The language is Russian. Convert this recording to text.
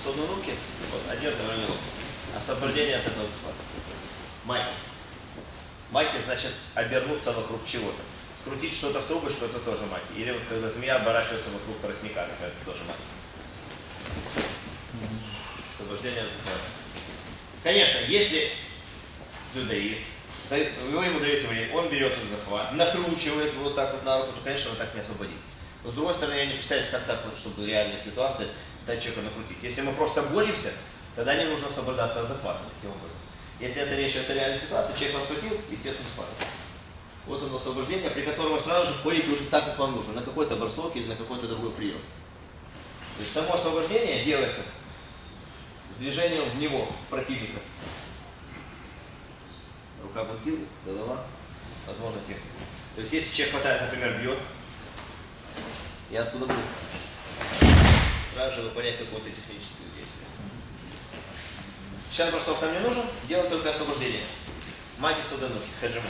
в сторону руки, вот, одет на руку. Освобождение от этого. Маки. Маки значит обернуться вокруг чего-то. Скрутить что-то в трубочку, это тоже маки. Или вот когда змея оборачивается вокруг тростника, это тоже маки. Освобождение захвата. Конечно, если дзюдоист, да- вы ему даете время, он берет этот захват, накручивает вот так вот на руку, то, конечно, вы так не освободитесь. Но с другой стороны, я не представляю, как так чтобы реальная ситуация дать человеку накрутить. Если мы просто боремся, тогда не нужно освобождаться от захвата таким образом. Если это речь о реальной ситуации, человек вас схватил, естественно, спадает. Вот оно освобождение, при котором вы сразу же входите уже так, как вам нужно, на какой-то бросок или на какой-то другой прием. То есть само освобождение делается с движением в него противника. Рука бунтирует, голова, возможно, техника. То есть если человек хватает, например, бьет, и отсюда будет сразу же выполнять какое-то техническое действие. Сейчас бросок нам не нужен, делаем только освобождение. Маги суданухи, хаджимы.